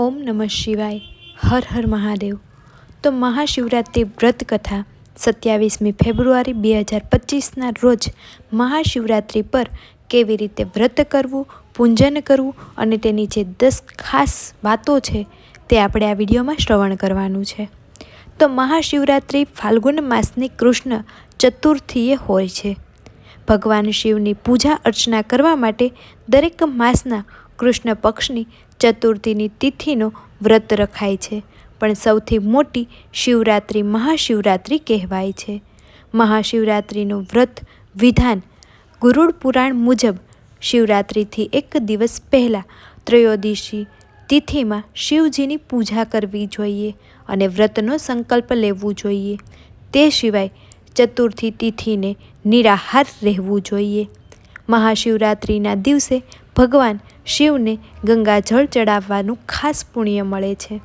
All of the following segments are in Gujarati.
ઓમ નમઃ શિવાય, હર હર મહાદેવ. તો મહાશિવરાત્રિ વ્રત કથા સત્યાવીસમી ફેબ્રુઆરી બે હજાર પચીસના રોજ મહાશિવરાત્રિ પર કેવી રીતે વ્રત કરવું, પૂંજન કરવું અને તેની જે દસ ખાસ વાતો છે તે આપણે આ વિડીયોમાં શ્રવણ કરવાનું છે. તો મહાશિવરાત્રિ ફાલ્ગુન માસની કૃષ્ણ ચતુર્થીએ હોય છે. ભગવાન શિવની પૂજા અર્ચના કરવા માટે દરેક માસના કૃષ્ણ પક્ષની ચતુર્થીની તિથિનો વ્રત રખાય છે. પણ સૌથી મોટી શિવરાત્રિ મહાશિવરાત્રિ કહેવાય છે. મહાશિવરાત્રિનું વ્રત વિધાન ગુરુડ પુરાણ મુજબ શિવરાત્રિથી એક દિવસ પહેલાં ત્રયોદશી તિથિમાં શિવજીની પૂજા કરવી જોઈએ અને વ્રતનો સંકલ્પ લેવું જોઈએ. તે સિવાય ચતુર્થી તિથિને નિરાહાર રહેવું જોઈએ. મહાશિવરાત્રિના દિવસે ભગવાન શિવને ગંગાજળ ચડાવવાનું ખાસ પુણ્ય મળે છે.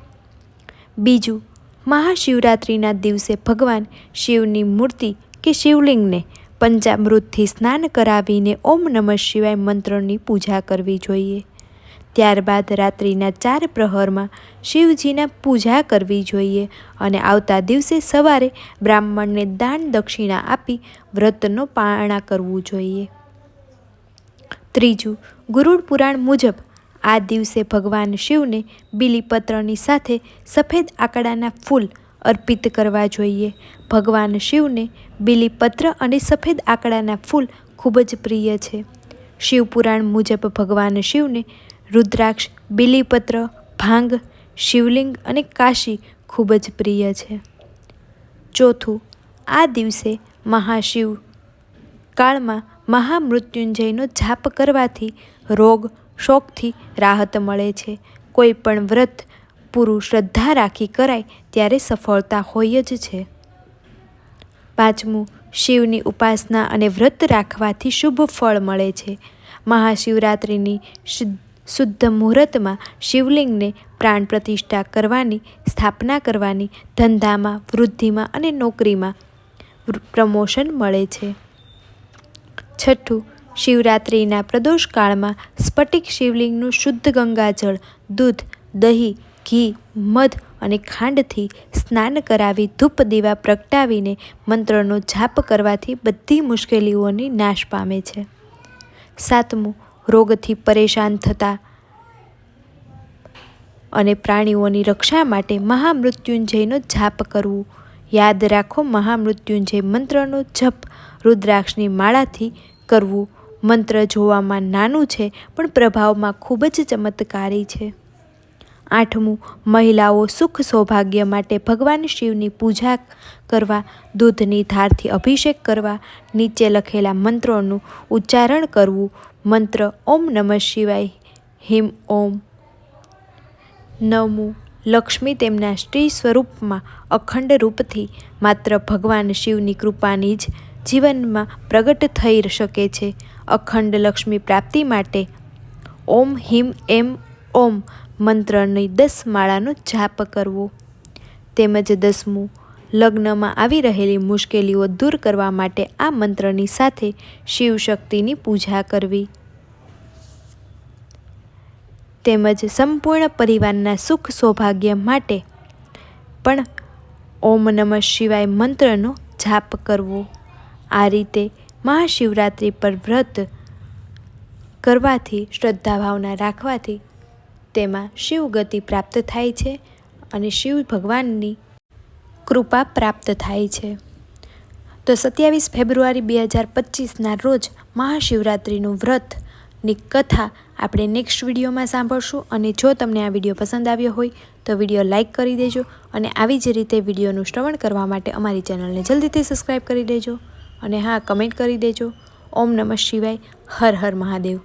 બીજું, મહાશિવરાત્રિના દિવસે ભગવાન શિવની મૂર્તિ કે શિવલિંગને પંચામૃતથી સ્નાન કરાવીને ઓમ નમઃ શિવાય મંત્રની પૂજા કરવી જોઈએ. ત્યારબાદ રાત્રિના ચાર પ્રહરમાં શિવજીના પૂજા કરવી જોઈએ અને આવતા દિવસે સવારે બ્રાહ્મણને દાન દક્ષિણા આપી વ્રતનો પારણા કરવું જોઈએ. ત્રીજું ગુરુડ પુરાણ મુજબ આ દિવસે ભગવાન શિવને બીલીપત્રની સાથે સફેદ આકડાના ફૂલ અર્પિત કરવા જોઈએ. ભગવાન શિવને બીલીપત્ર અને સફેદ આકડાના ફૂલ ખૂબ જ પ્રિય છે. શિવપુરાણ મુજબ ભગવાન શિવને રુદ્રાક્ષ, બીલીપત્ર, ભાંગ, શિવલિંગ અને કાશી ખૂબ જ પ્રિય છે. ચોથું, આ દિવસે મહાશિવ કાળમાં મહામૃત્યુંજયનો જાપ કરવાથી રોગ શોકથી રાહત મળે છે. કોઈ પણ વ્રત પૂરું શ્રદ્ધા રાખી કરાય ત્યારે સફળતા હોય જ છે. પાંચમું, શિવની ઉપાસના અને વ્રત રાખવાથી શુભ ફળ મળે છે. મહાશિવરાત્રિની શુદ્ધ મુહૂર્તમાં શિવલિંગને પ્રાણ પ્રતિષ્ઠા કરવાની, સ્થાપના કરવાની, ધંધામાં, વૃદ્ધિમાં અને નોકરીમાં પ્રમોશન મળે છે. છઠ્ઠું શિવરાત્રિના પ્રદોષ કાળમાં સ્ફટિક શિવલિંગનું શુદ્ધ ગંગાજળ, દૂધ, દહીં, ઘી, મધ અને ખાંડથી સ્નાન કરાવી ધૂપ દીવા પ્રગટાવીને મંત્રનો જાપ કરવાથી બધી મુશ્કેલીઓની નાશ પામે છે. સાતમું, રોગથી પરેશાન થતા અને પ્રાણીઓની રક્ષા માટે મહામૃત્યુંજયનો જાપ કરવું. યાદ રાખો, મહામૃત્યુંજય મંત્રનો જપ રુદ્રાક્ષની માળાથી કરવું. મંત્ર જોવામાં નાનું છે, પણ પ્રભાવમાં ખૂબ જ ચમત્કારી છે. આઠમું, મહિલાઓ સુખ સૌભાગ્ય માટે ભગવાન શિવની પૂજા કરવા, દૂધની ધારથી અભિષેક કરવા, નીચે લખેલા મંત્રોનું ઉચ્ચારણ કરવું, મંત્ર ઓમ નમઃ શિવાય, હિમ ઓમ. નવમું, લક્ષ્મી તેમના સ્ત્રી સ્વરૂપમાં અખંડ રૂપથી માત્ર ભગવાન શિવની કૃપાની જ જીવનમાં પ્રગટ થઈ શકે છે. અખંડ લક્ષ્મી પ્રાપ્તિ માટે ઓમ હિમ એમ ઓમ મંત્રની દસ માળાનો જાપ કરવો. તેમજ દસમું, લગ્નમાં આવી રહેલી મુશ્કેલીઓ દૂર કરવા માટે આ મંત્રની સાથે શિવશક્તિની પૂજા કરવી. તેમજ સંપૂર્ણ પરિવારના સુખ સૌભાગ્ય માટે પણ ઓમ નમઃ શિવાય મંત્રનો જાપ કરવો. આ રીતે મહાશિવરાત્રિ પર વ્રત કરવાથી શ્રદ્ધા ભાવના રાખવાથી તેમાં શિવ ગતિ પ્રાપ્ત થાય છે અને શિવ ભગવાનની કૃપા પ્રાપ્ત થાય છે. તો સત્યાવીસ ફેબ્રુઆરી બે હજાર પચીસના રોજ મહાશિવરાત્રિનું વ્રતની કથા આપણે નેક્સ્ટ વિડીયોમાં સાંભળશું અને જો તમને આ વીડિયો પસંદ આવ્યો હોય તો વીડિયો લાઇક કરી દેજો અને આવી જ રીતે વિડીયોનું શ્રવણ કરવા માટે અમારી ચેનલને જલ્દીથી સબસ્ક્રાઈબ કરી દેજો. અને હા કમેન્ટ કરી દેજો. ઓમ નમઃ શિવાય. હર હર મહાદેવ.